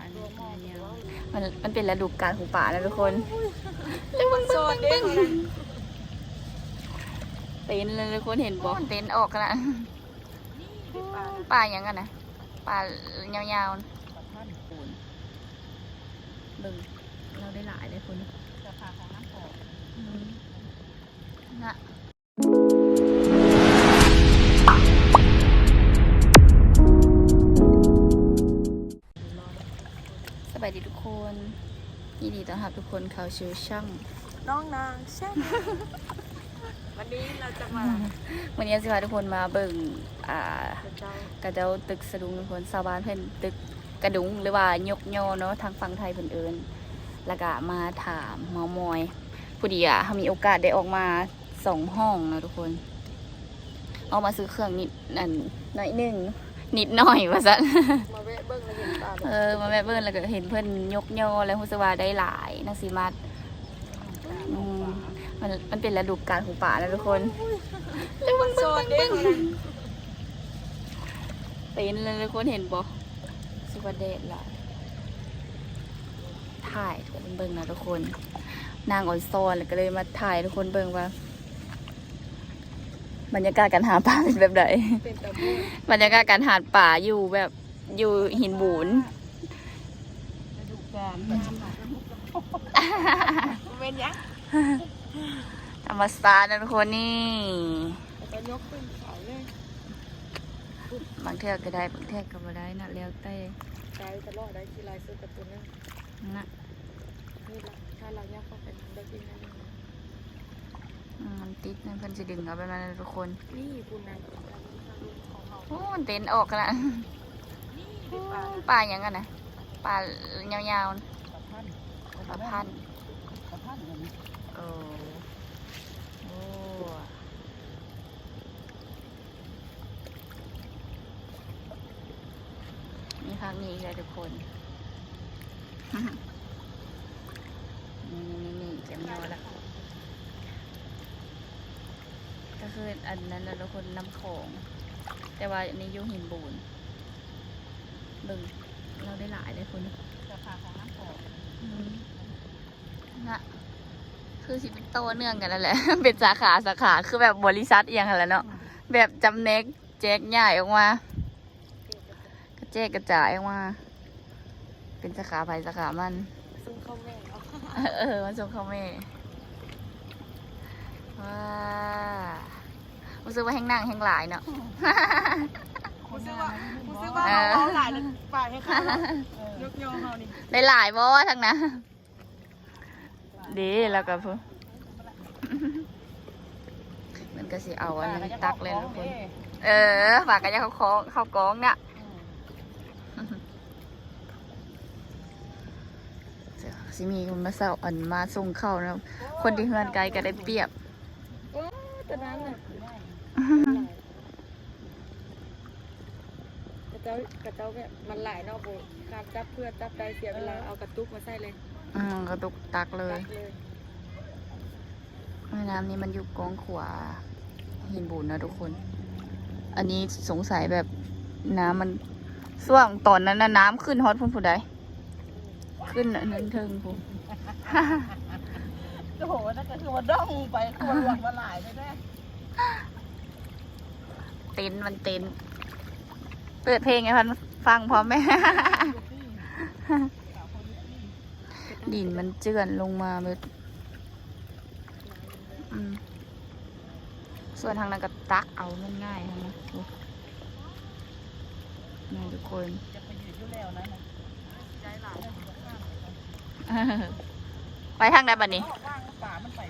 อันตันี้วมองเนี่ยตัวมันมันเป็นฤดูกาลของป่านะทุกคนแล้วมันโซนเด้งเต็นท์เลยทุกคนเห็นบอกเต็นท์ออกกันนะปลาป่าอย่างกันนะป่ายาวๆนะท่านปูนเบิ่งเราได้หลายเลยคนราคาของน้ำหอมนะายดีทุกคนยินดีต้อนรับทุกคนเข้าชิวช่างน้องนางใช่วันนี้เราจะมาวันนี้สิพาทุกคนมาเบิ่งอ่าเจ้ากระเจ้าตึกสะดุงทุกคนชาวบ้านเพิ่นตึกกระดุงหรือว่ายกยอเนาะทางฝั่งไทยเพิ่นเอิ้นแล้วก็มาถามเมามอยผู้ดีอะเขามีโอกาสได้ออกมาสองห้องนะทุกคนออกมาซื้อเครื่องนิดนั่นหน่อยหนึง นิดหน่อยว่าซะมาแวะเบิ้งแล้วเห็นปลาเออมาแม่เบิ่งแล้วก็เห็นเพิ่นยกยอแล้วรู้สึกว่าได้หลายนักสิมัดอืมมันมันเป็นฤดูกาลของป่านะทุกคนแล้วมันโซนเด้งเต็นท์เลยทุกคนเห็นบ่สุดเดชละถ่ายทุกคนเบิ่งนะทุกคน นางอ่อนซอนแล้วก็เลยมาถ่ายทุกคนเบิ่งว่า บรรยากาศการหาปลาเป็นแบบไหนเป็นตะบูบรรยากาศการหาป่าอยู่แบบอยู่หินบูนฤดูกาลน้ำหนักเป็นยังธรรมศาสตร์นะทุกคนนี่แล้วก็ยกขึ้นเขาเลยบางเทื่อก็ได้บางเทื่อก็บ่ได้นะแล้วแต่ไกด์ตลอดได้ที่ลายซื้อการ์ตูนนึงนะนี่ละถ้าเรายักเข้าไปได้กินนั่นอื มมันติดนั่นเพิ่นสิดึงเอาไปมานะทุกคน นี่คุณนายของเขาโอ้มันเต็นท์ออกกันละเป็นปลาป่าอย่างกันนะป่ายาวๆนะปลาพันป่าพันธุ์ปลาพันอย่างนี้โอ้โอ้มีพักนี้อีกเลยทุกคนนี่นี่นี่เจ็มยอละก็ คืออันนั้นเราทุกคนนำของแต่ว่าอันนี้อยุ่หินบูนเบึงเราได้หลายเลยคนราคาของน้ำหอมนะคือสิเป็นโตเนื่องกันนั่นแหละ เป็นสาขาสาขาคือแบบบริษัทเอียงกันแหล้วเนาะแบบจำเน็กแจกใหญ่ออกมากระเจกกระจายออกมา เป็นสาขาไปสาขามันซุ้มข้าวแม่เนาะเออมันส่งเข้าเม่ว้า รู้สึกว่าแห้งนั่งแห้งหลายเนาะกูซื้อว่ากูซื้อว่าเราเอาหลายแล้วปลาให้เขายกโยงเขานี่ได้หลายบ่ทั้งนั้นดีแล้วก็พูมันก็สิเอาอันนี้ตักเลยนะทุกคนเออฝากกันจะเขาคล้องเข้ากองเนี่ยเดี๋ยวสิมีคนมาเศร้าอันมาส่งเข้านะคนที่เฮือนไกลก็ได้เปรียบโอ้ตอนนั้นน่ะกระเจ้ากระเจ้าแบบมันหลายเนาะโบการจับเพื่อจับได้เสียเวลาเอากระตุกมาใส่เลยอืมกระตุกตักเลยตักเลยแม่น้ำนี้มันอยู่กองขวาหินบูนนะทุกคน อันนี้สงสัยแบบน้ำมันส่วงตอนนั้นนะน้ำขึ้นฮอตพุ่นผู้ใดขึ้นอันนั้นเทิงพุ่นโอ้โหนั่นก็คือว่าด้องไปควรหวังมาหลายเลยแน่เต็นท์มันเต็นท์ เปิดเพลงให้พันฟังพร้อมไหม ดินมันเจือนลงมาเบิดอืมส่วนทางนั้นก็ตักเอามันง่ายนะโอ้นี่ทุกคนจะไปยืนอยู่แล้วนะใจหลายเลยไปทางใดบัดนี้ ว่างป่ามันไป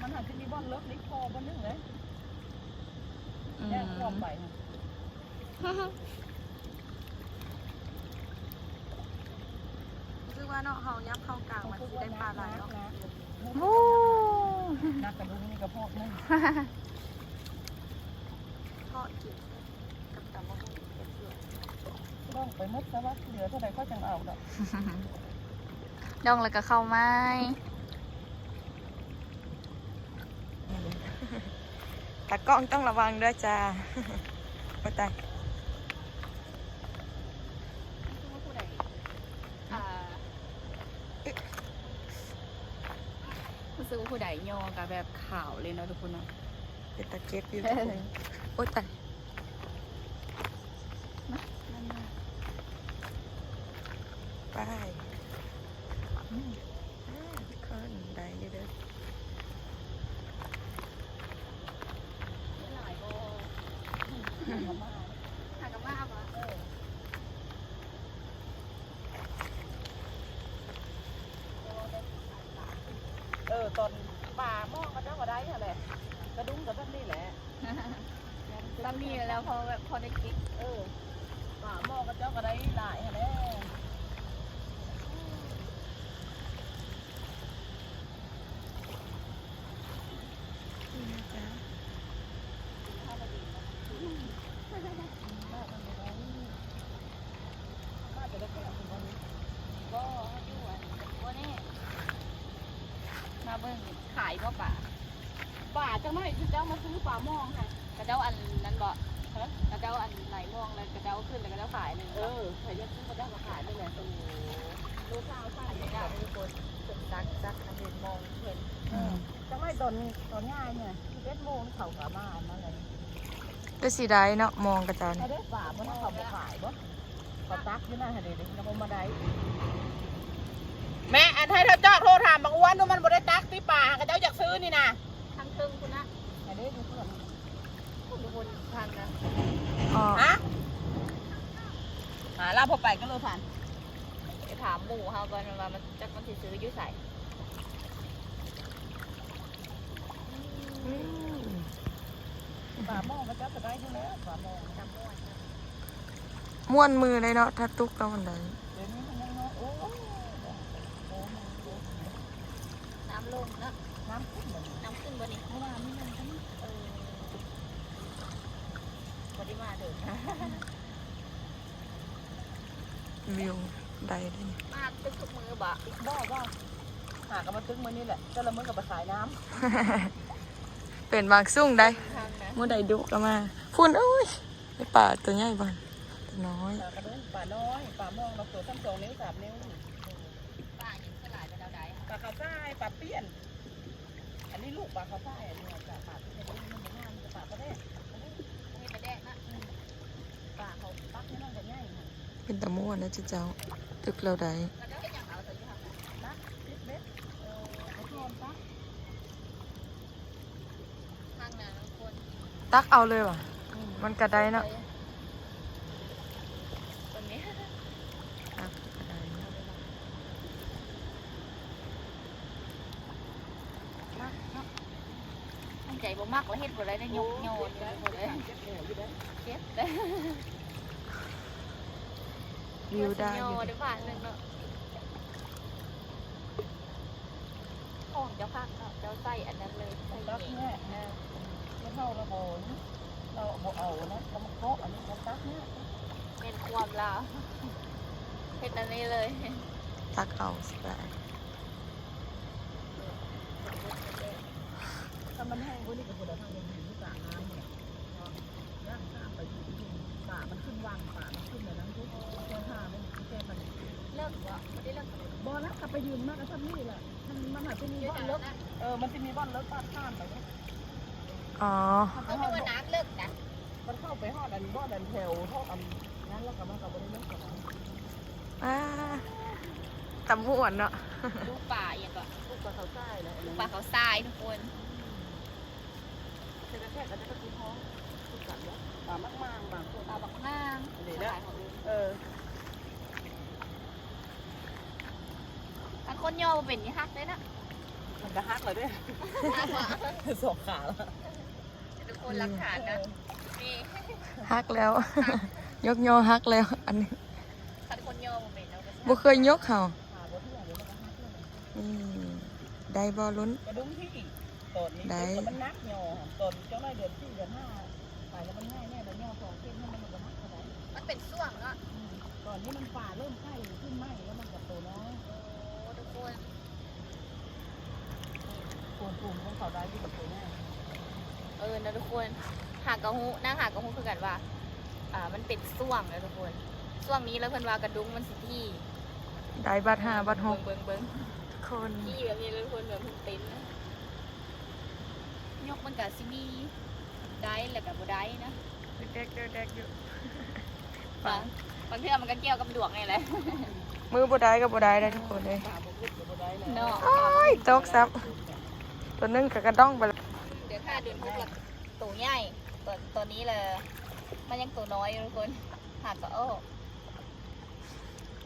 มันหันขึ้นมีบ้อนเลิกนิดพอบ้านนึงเลยอืม แยกความไป คือว่าเนาะเฮายับเข้ากลางมันสิได้ปลาหลายเนาะโอ้นักกระดูกนี่กระเพาะนึงทอดกินกับตำมะม่วงเป็นเสือต้องไปมดซะว่าเหลือเท่าใดก็จังเอาดอกดองแล้วก็เข้าไม้ตากล้องต้องระวังด้วยจ้าโอ้ตาย รู้สึกว่าผู้ใดโยกับแบบขาวเลยเนาะทุกคนเนาะเป็นตะเก็บอยู่โอ้ตายไปอืมอ่าทุกคนได้อยู่เด้อ หลายโบหากระมาปะเออ เออตอนป่ามองกันเจ้าก็ได้แหละกระดุ้งกับท่านนี่แหละ ตอนนี้แล้วพอแบบพอได้คิดเออป่าหม้อกันเจ้าก็ได้หลายแหละนี่นะจ๊ะก็อยู่อะก็นี่มาเบิ่งขายบ่ป่าป่าจังไม่คือเจ้ามาซื้อป่ามองค่ะ ระเจ้าอันนั้นบ่กระเจ้าอันไหลม่วงแล้วกระเจ้าขึ้นแล้วกระเจ้าขายหนึ่งเออใครจะซื้อเขาได้มาขายนี่แหละตรงรู้ข้าวใส่เนี่ยทุกคนสุดซักซักอันนี้มองเห็นจังไม่ตอนตอนง่ายเนี่ยเจ็ดโมงเขากลับมานั่นเลยก็สีได้เนาะมองกระจานเขาได้ป่ามันเขาบ่ขายบ่เขาตักอยู่นั่นเดี๋ยวเราบ่มาได้แม่อันให้เธอจอดโทรถามบางอ้วนว่ามันบ่ได้ตักที่ป่าเขาเจ้าอยากซื้อนี่นะทั้งครึ่งคุณนะไอ้เด้ดูเพื่อน ทุกคนทางนะอ๋อฮะหาลาพอไปก็เลยผ่านไปถามหมู่เฮาก่อนว่ามันจักมันสิซื้ออยู่ใส่ป่ามองเขาเจ้าจะได้อยู่แล้วป่ามองจำม่วนม้วนมือเลยเนาะถ้าตุกแล้วมันได้เดี๋ยวนี้มันยังน้อยโอ้โหโอ้โหน้ำลงนะน้ำขึ้นเลยน้ำขึ้นบ่นี่เมื่อวานนี้มันทั้ง เออ บ่ได้มาเด้อวิวได้เลยนี่มาตึกทุกมือบ่บ่บ่หากันมาตึ้งมานี่แหละก็ละมื้อกับมาขายน้เป็นบางสุ่งได้ทางนะเมื่อใดดุก็มาพุ่นโอ้ยไอป่าตัวใหญ่บ้านตัวน้อยำหากระเด้งป่าน้อยป่ามองเราเปิดทั้งสองนิ้วสามนิ้วป้าอยู่สลายไปแล้วได้ป่าขาวทรายป่าเปี้ยน อันนี้ลูกป่าขาวทรายอันนี้ป่าป่าที่จะได้มันเป็นงานป่าก็ได้มีไปแดกนะ ป่าเขาปักนี่มันจะง่าย เป็นตะม่วนนะเจ้าตึกเราได้แล้วก็เฮ็ดหยังเอาตั วอยู่ทางนั้นปักติดเบ็ดเออไอ้ทอนปักทางนั้นทุกคนตักเอาเลยว่ะมันกระได้เนาะตรงนี้ตักกระได้เนาะตั้งใจบ่มักแล้วเฮ็ดบ่ได้ได้ยกโยนอยู่หมดเลยเจ็บเหนียวอยู่ได้เจ็บได้วิวได้โยอยู่ได้บาทหนึงเนาะของเจ้าพักเนาะเจ้าใส่อันนั้นเลยใส่ปักเองแน่แน่ไม่เท่าระโบนเราบ่เอานะเรามาเคาะอันนี้เราปักเนี่ยเป็นความลาวเฮ็ดอันนี้เลย ตักเอาสิได้ถ้ามันแห้งกว่านี้ก็ควรจะทำอย่างอื่นที่ป่าน้ำเนี่ยย่างข้ามไปอยู่ที่ป่ามันขึ้นวางป่า บอลแล้วกลับไปยืนมากกับท่านนี่แหละมันมันอาจจะมีบ้านเลิเลิกเออมันจะมีบ้านเลิกบ้านข้ามไปเนี่ยอ๋อเขาไม่ว่านักเลิกนะมันเข้าไปหอดอันบ้านอันแถวทอดอันนั้นแล้วก็มันก็ไม่ได้เลิกกันอ่าตะม่วนเนาะลูกป่าอย่างก็ลูกปลาเขาใต้เลยลูกป่าเขาทรายทุกคนแค่แค่ก็จะกินท้องทุกสัตว์เนาะป่ามากมากบางคนป่าบักนางเดี๋ยวนะเออ ถ้า คนย่อบ่เป็นนี่ฮักเลยนะมันจะฮักเลยด้วยสองขาแล้วทุกคนรักฐานนะนี่ฮักแล้ว ยกโยอฮักแล้ว อันนี้ถ้าคนย่อบ่เป็นเราก็บ่เคยยกเขาขาบนที่อย่างนี้มันก็ฮักเลยนี่ได้บอลุ้นกระดุมที่ตอนนี้มันนักยอตอนเจ้าหน้าเดือนที่เดือนห้าไปแล้วมันง่ายแน่แล้วยอสองเส้นให้มันมันจะนักเท่าไหร่มันเป็นช่วงเนาะก่อนที่มันป่าเริ่มไข่ขึ้นไหมแล้วมันกับตัวน้อย โอ้ทุกค ปูนปูนของเขาได้ที่กับตัวง่ายเออนะทุกคนหากกระหูนั่งหากกระหูคือกันว่า อ่า มันเป็นส่วงนะทุกคนส่วงนี้แล้วเพิ่นว่ากระดุงมันสิที่ได้บัตรห้าบัตรหกเบิ่งเบิ่งคนเบิ่งที่แบบนี้เลยทุกคนแบบมันเต็นนะยกมันกับซิมีได้แล้วกับบ่ได้นะเด็กๆเด็กๆอยู่บางบางเทื่อมันก็เกี่ยวกับดวงไงแหละมือบ่ได้ก็บ่ได้ได้ทุกคนเลยป่าบกลึกกับบ่ได้เลยเนาะโอ้ยตกซับ ตัวนึงก็กระด้องไปแล้วเดี๋ยวถ้าเดินพวกกับตัวใหญ่ตัวตัวนี้เลยมันยังตัวน้อยอยู่ทุกคนหากก็โอ้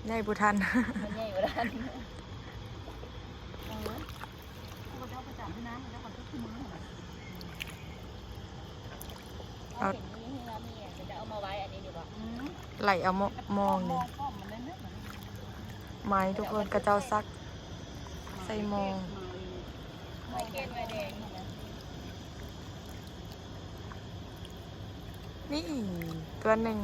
ใหญ่บุทันมันใหญ่อยู่ด้านเออเขาจะเอาไปจับที่น้ำมันจะขอทุกที่มือเอาเห็นนี่ที่น้ำมีอะเดี๋ยวจะเอามาไว้อันนี้ดีกว่าอืมไหลเอามมองมนี่องป้อมมันเล่นเล่นไม้ทุกคนกระเจ้าซัก ใส่มองไม้เก นไม้แดงนี่ตัวหนึ่ง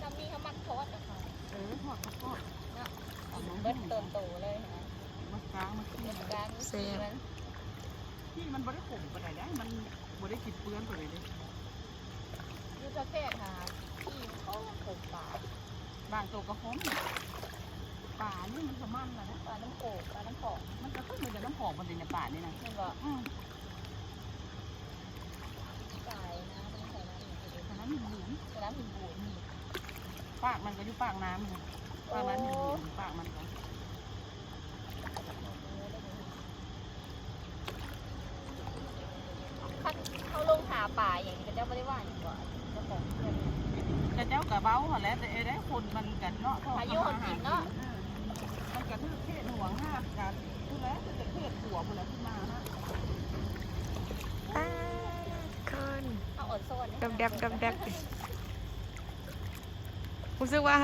จำมีเขามักโพสต์นะคะเออทอดทอดทอดเบิ้ลเติมโตเลยนะมันกลางมันเงินกลางสีมันที่มันบ่ได้ขมปานใดได้มันบ่ได้กินเปลือนปานใดเด้ยูประเภทหาที่เขาปลูกป่าบางตัวก็หอม ป่านี่มันสมันแหละนะปลาน้ำโขกปลาน้ำผองมันก็ขึ้นมาจากน้ำหอมมันเลยในป่านี่นะมันบอกอืมไก่นะต้องใส่น้ำอยู่ดีฉะนั้นมันหมุนใส่น้ำหินบูดปากมันก็อยู่ปากน้ำนี่ปากน้ำมันหมุนปากมันก็เขาลงหาป่าอย่างนี้ก็จะไม่ได้ว่าอย่างกว่าเจ้าของเพื่อนแต่เจ้ากะเบ้าหั่นแหล้วแต่เอ้ได้คนมันกันเนาะอายุคนกินเนาะมัน กระทืบเทศห่วงห้ากันคือแล้วจะเทศหัวคนละขึ้นมาฮะป้าคนเอาอดโซนดับดับดับดับรู้สึกว่า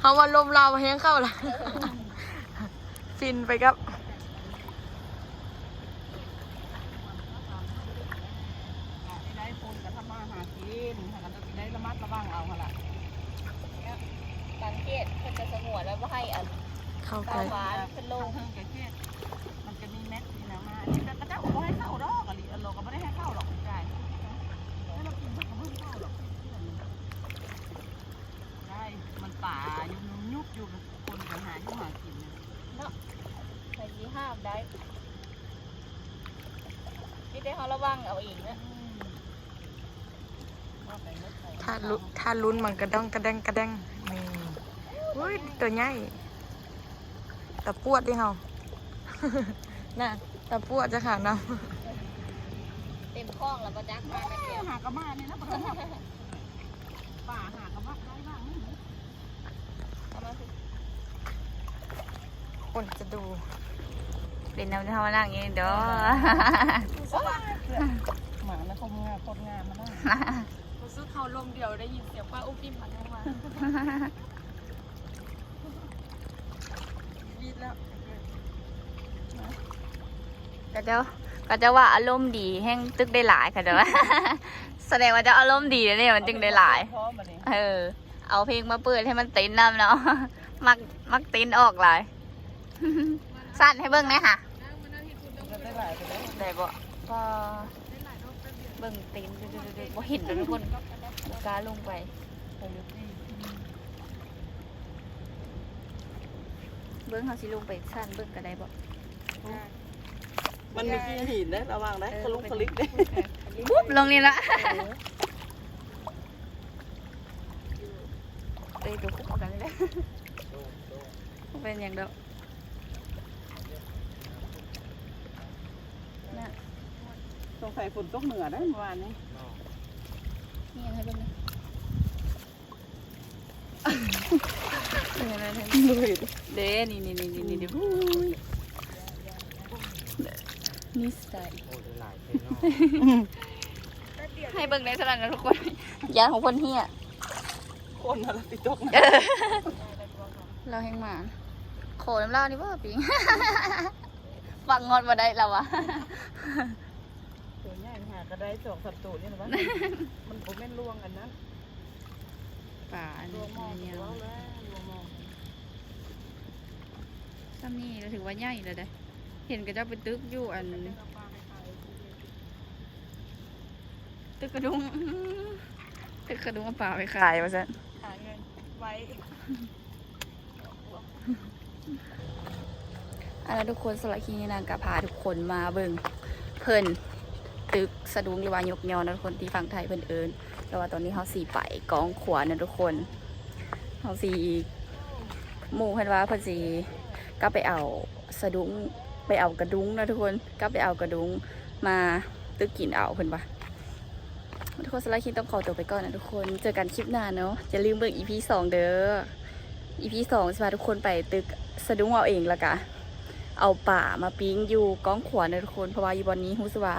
เขาว่าลมเราแห้งเข้าละฟินไปครับ ได้คนกะทำมาหากินหากันจะได้ระมัดระวังเอาหั่นล่ะ สังเกตเพื่อจะสงวนไว้ว่าให้อัน เข้า ป ไป ลาหวานขึ้นลง เพิ่งกะเทศมันจะมีแม็กซี่นะมานี่ก็เจ้าก็บ่ให้เข้าดอกอะลิเราก็บ่ได้ให้เข้าหรอกคุณกายแล้วเรากินเพิ่งก็บ่ให้เข้าหรอกได้มันป่ายุบยุบอยู่คนก็หาอยู่หากินนะ ใส่ยีห้ามได้นี่ได้เขาระวังเอาเองนะ ถ้าลุถ้าลุ้นมันกระด้องกระแดงกระแดงนี่อุ้ยตัวใหญ่ตะปวดดิเฮาน่ะตะปวดจะขาน้เต็มคล้องแล้วก็จักมาเดียวหากระมาเนี่ยนะปะป่าหากระมาได้บ้างนี่เอามาสิำคนจะดู เป็นน้ำเท่านั่งอย่างนี้เด้อหมาแล้วเขางาโคตรงามมาได้รู้ สึกเขาลมเดียวได้ยินเสียงป้าอุ้มอิ่มมาทั้งวันยีดแล้วก็จะก็จะว่าอารมณ์ดีแห้งตึกได้หลายค่ะเด้อแสดงว่าจะอารมณ์ดีเนี่ยมันจึงได้หลาย เออ เอาเพลงมาเปิดให้มันเต้นน้ำเนาะมักมักเต้นออกหลายสั้นให้เบิ่งหนะค่ะได้หลา เบิ่งเต้นดูๆๆบ่เห็นเลยทุกคนกล้าลงไปโอ้ยที่เบิ่งเขาสิลงไปสั้นเบิ่งก็ได้บ่มันมีกี่หินนะระวังนะคลุกคลิกเด้ปุ๊บลงนี่ละเอ้ยตัวคุกกันเลยเป็นอย่างเดียวน่ะ สงสัยฝนตกเหนือได้เมื่อวานนี้นี่ยังให้เบิ่งนี่เห็นไหมเห็นไหมดูเห็นเด้นี่นี่นี่นี่นี่นี่นี่สไตล์ให้เบิ่งในสถานนะทุกคนยาของคนเฮียคนอะไรติดตกนะเราแห้งหมาโขน้ำเหล่านี่ว่าปิงฟังงอนมาได้แล้ววะตัวใหญ่หา กระไดสองสับตูนี่นะวะ มันผมแม่นล่วงกันนะป่าอันล่นี้วงมองเนี่ยล่วงแล้วล่วงมองซ้ำนี่เราถือว่าใหญ่เลยเด้อเห็นก็จะไปตึกอยู่อันเอาปลาไปขายตึกกระดุงตึกกระดุงเอาปลาไปขายมาซะหาเงินไว้ อันนั้นทุกคนสลักคีนี้นางกะพาทุกคนมาเบิ่งเพิ่น ตึกสะดุงหรือว่ายกยอนะทุกคนที่ฝั่งไทยเพิ่อนเอิญแต่ว่าตอนนี้เขาสีไปกองขวานะทุกคนเขาสีหมู่เพิ่นว่าเพิ่นสีก็ไปเอาสะดุงไปเอากระดุงนะทุกคนก็ไปเอากระดุงมาตึกกินเอาเพิ่อนปะทุกคนสไลักคีต้องขอตัวไปก่อนนะทุกคนเจอกันคลิปหน้าเนาะอย่าลืมเบิ่ง EP สองเด้อ EP สองจะพาทุกคนไปตึกสะดุ้งเอาเองละกะเอาป่ามาปิ้งอยู่ก้องขวานนะทุกคนเพราะว่าอยู่บอนนี้รู้สึว่า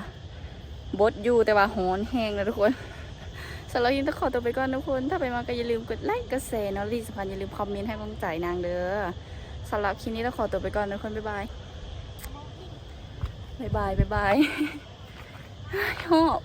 บดอยู่แต่ว่าหอนแห้งนะทุกคนสำหรับยินต้องขอตัวไปก่อนทุกคน ถ้าไปมาก็อย่าลืมกดไลค์กดแชร์เนาะรีสำคัญอย่าลืมคอมเมนต์ให้กำลังใจนางเด้อสำหรับคลิปนี้ต้องขอตัวไปก่อนนะทุกคนบ๊ายบายบ๊ายบายบ๊ายบายหอบ